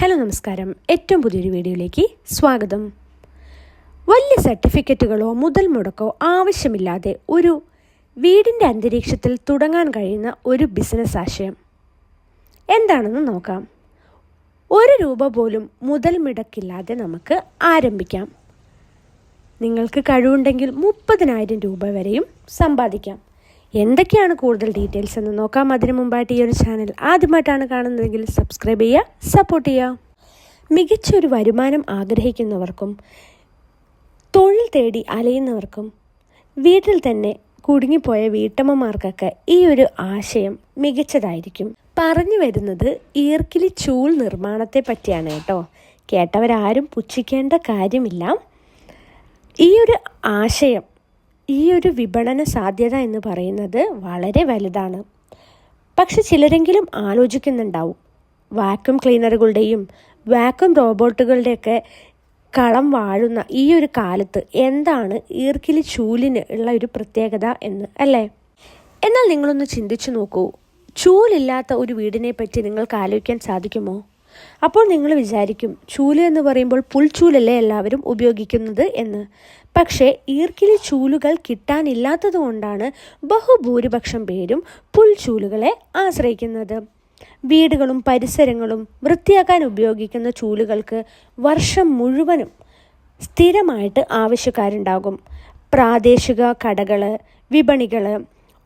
Hello നമസ്കാരം. ഏറ്റവും പുതിയൊരു വീഡിയോയിലേക്ക് സ്വാഗതം. വലിയ സർട്ടിഫിക്കറ്റുകളോ മുതൽ മുടക്കോ ആവശ്യമില്ലാതെ ഒരു വീടിന്റെ അന്തരീക്ഷത്തിൽ തുടങ്ങാൻ കഴിയുന്ന ഒരു ബിസിനസ് ആശയം. എന്താണെന്ന് നോക്കാം. ഒരു രൂപ പോലും മുതൽ മുടക്കില്ലാതെ നമുക്ക് ആരംഭിക്കാം. നിങ്ങൾക്ക് കഴിവുണ്ടെങ്കിൽ മുപ്പതിനായിരം രൂപ വരെയും സമ്പാദിക്കാം. എന്തൊക്കെയാണ് കൂടുതൽ ഡീറ്റെയിൽസ് എന്ന് നോക്കാം. അതിനു മുമ്പായിട്ട് ഈ ഒരു ചാനൽ ആദ്യമായിട്ടാണ് കാണുന്നതെങ്കിൽ സബ്സ്ക്രൈബ് ചെയ്യുക സപ്പോർട്ട് ചെയ്യുക. മികച്ചൊരു വരുമാനം ആഗ്രഹിക്കുന്നവർക്കും തൊഴിൽ തേടി അലയുന്നവർക്കും വീട്ടിൽ തന്നെ കുടുങ്ങിപ്പോയ വീട്ടമ്മമാർക്കൊക്കെ ഈ ഒരു ആശയം മികച്ചതായിരിക്കും. പറഞ്ഞു വരുന്നത് ഈർക്കിലി ചൂൾ നിർമ്മാണത്തെ പറ്റിയാണ് കേട്ടോ. കേട്ടവരാരും പുച്ഛിക്കേണ്ട കാര്യമില്ല. ഈ ഒരു ആശയം ഈ ഒരു വിപണന സാധ്യത എന്ന് പറയുന്നത് വളരെ വലുതാണ്. പക്ഷെ ചിലരെങ്കിലും ആലോചിക്കുന്നുണ്ടാവും. വാക്യൂം ക്ലീനറുകളുടെയും വാക്യൂം റോബോട്ടുകളുടെയൊക്കെ കളം വാഴുന്ന ഈ ഒരു കാലത്ത് എന്താണ് ഈർക്കിലി ചൂലിന് ഉള്ള ഒരു പ്രത്യേകത എന്ന് അല്ലേ? എന്നാൽ നിങ്ങളൊന്ന് ചിന്തിച്ചു നോക്കൂ. ചൂലില്ലാത്ത ഒരു വീടിനെ പറ്റി നിങ്ങൾക്ക് ആലോചിക്കാൻ സാധിക്കുമോ? അപ്പോൾ നിങ്ങൾ വിചാരിക്കും ചൂൽ എന്ന് പറയുമ്പോൾ പുൽച്ചൂലല്ലേ എല്ലാവരും ഉപയോഗിക്കുന്നത് എന്ന്. പക്ഷേ ഈർക്കിലി ചൂലുകൾ കിട്ടാനില്ലാത്തത് കൊണ്ടാണ് ബഹുഭൂരിപക്ഷം പേരും പുൽച്ചൂലുകളെ ആശ്രയിക്കുന്നത്. വീടുകളും പരിസരങ്ങളും വൃത്തിയാക്കാൻ ഉപയോഗിക്കുന്ന ചൂലുകൾക്ക് വർഷം മുഴുവനും സ്ഥിരമായിട്ട് ആവശ്യക്കാരുണ്ടാകും. പ്രാദേശിക കടകൾ വിപണികൾ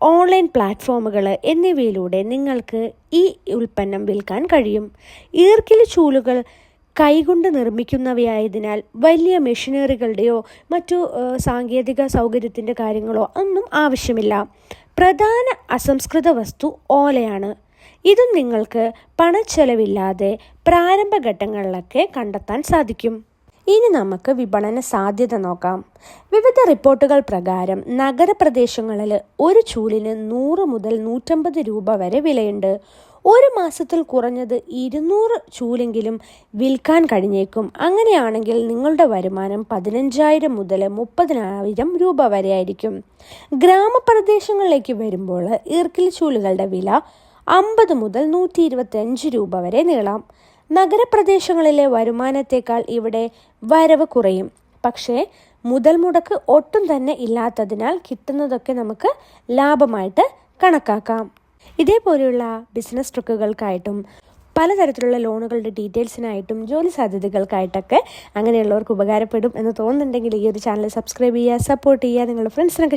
ഓൺലൈൻ പ്ലാറ്റ്ഫോമുകൾ എന്നിവയിലൂടെ നിങ്ങൾക്ക് ഈ ഉൽപ്പന്നം വിൽക്കാൻ കഴിയും. ഈർക്കിലി ചൂലുകൾ കൈകൊണ്ട് നിർമ്മിക്കുന്നവയായതിനാൽ വലിയ മെഷീനറികളുടെയോ മറ്റു സാങ്കേതിക സൗകര്യത്തിന്റെ കാര്യങ്ങളോ ഒന്നും ആവശ്യമില്ല. പ്രധാന അസംസ്കൃത വസ്തു ഓലയാണ്. ഇതും നിങ്ങൾക്ക് പണച്ചെലവില്ലാതെ പ്രാരംഭഘട്ടങ്ങളിലൊക്കെ കണ്ടെത്താൻ സാധിക്കും. ഇനി നമുക്ക് വിപണന സാധ്യത നോക്കാം. വിവിധ റിപ്പോർട്ടുകൾ പ്രകാരം നഗരപ്രദേശങ്ങളിൽ ഒരു ചൂലിന് നൂറ് മുതൽ നൂറ്റമ്പത് രൂപ വരെ വിലയുണ്ട്. ഒരു മാസത്തിൽ കുറഞ്ഞത് ഇരുന്നൂറ് ചൂലെങ്കിലും വിൽക്കാൻ കഴിഞ്ഞേക്കും. അങ്ങനെയാണെങ്കിൽ നിങ്ങളുടെ വരുമാനം പതിനഞ്ചായിരം മുതൽ മുപ്പതിനായിരം രൂപ വരെ ആയിരിക്കും. ഗ്രാമപ്രദേശങ്ങളിലേക്ക് വരുമ്പോൾ ഈർക്കിൽ ചൂലുകളുടെ വില അമ്പത് മുതൽ നൂറ്റി രൂപ വരെ നീളാം. നഗരപ്രദേശങ്ങളിലെ വരുമാനത്തേക്കാൾ ഇവിടെ വരവ് കുറയും. പക്ഷേ മുതൽ മുടക്ക് ഒട്ടും തന്നെ ഇല്ലാത്തതിനാൽ കിട്ടുന്നതൊക്കെ നമുക്ക് ലാഭമായിട്ട് കണക്കാക്കാം. ഇതേപോലെയുള്ള ബിസിനസ് ട്രിക്കുകൾക്കായിട്ടും പലതരത്തിലുള്ള ലോണുകളുടെ ഡീറ്റെയിൽസിനായിട്ടും ജോലി സാധ്യതകൾക്കായിട്ടൊക്കെ അങ്ങനെയുള്ളവർക്ക് ഉപകാരപ്പെടും എന്ന് തോന്നുന്നുണ്ടെങ്കിൽ ഈ ഒരു ചാനൽ സബ്സ്ക്രൈബ് ചെയ്യുക സപ്പോർട്ട് ചെയ്യുക നിങ്ങളുടെ ഫ്രണ്ട്സിനൊക്കെ